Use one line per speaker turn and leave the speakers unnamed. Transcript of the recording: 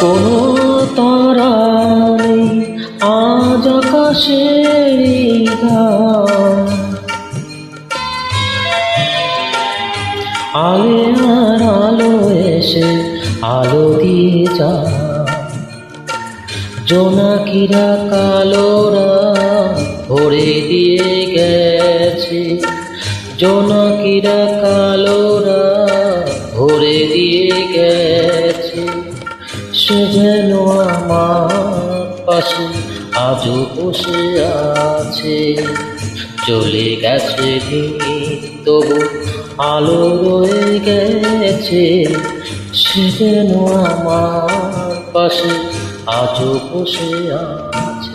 কোনো তারা আজ আকাশে আলে আর আলো এসে আলো দিয়ে যা। জোনাকিরা কালোরা ভরে দিয়ে গেছে। জোনাকিরা কালোরা ভরে দিয়ে গেছে। সে যেন আমার পাশে আজও বসে আছে। চলে গেছে তবু আলো রয়ে গেছে সে আমার পাশে আজও বসে আছে।